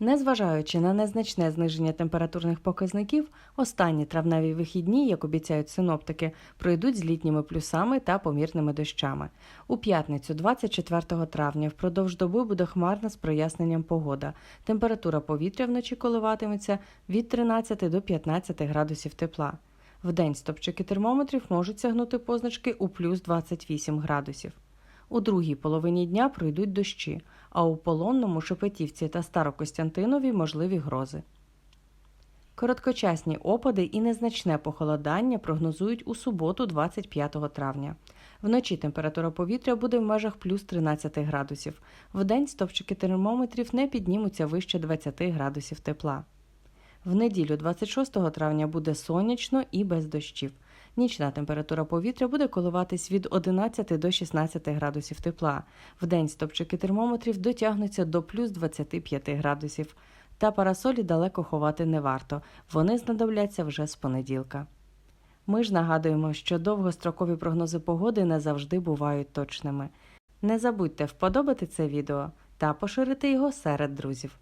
Незважаючи на незначне зниження температурних показників, останні травневі вихідні, як обіцяють синоптики, пройдуть з літніми плюсами та помірними дощами. У п'ятницю, 24 травня, впродовж доби буде хмарна з проясненням погода. Температура повітря вночі коливатиметься від 13 до 15 градусів тепла. Вдень стопчики термометрів можуть сягнути позначки у плюс 28 градусів. У другій половині дня пройдуть дощі, а у Полонному, Шепетівці та Старокостянтинові можливі грози. Короткочасні опади і незначне похолодання прогнозують у суботу, 25 травня. Вночі температура повітря буде в межах плюс 13 градусів. Вдень стопчики термометрів не піднімуться вище 20 градусів тепла. В неділю 26 травня буде сонячно і без дощів. Нічна температура повітря буде коливатись від 11 до 16 градусів тепла. Вдень стопчики термометрів дотягнуться до плюс 25 градусів. Та парасолі далеко ховати не варто, вони знадобляться вже з понеділка. Ми ж нагадуємо, що довгострокові прогнози погоди не завжди бувають точними. Не забудьте вподобати це відео та поширити його серед друзів.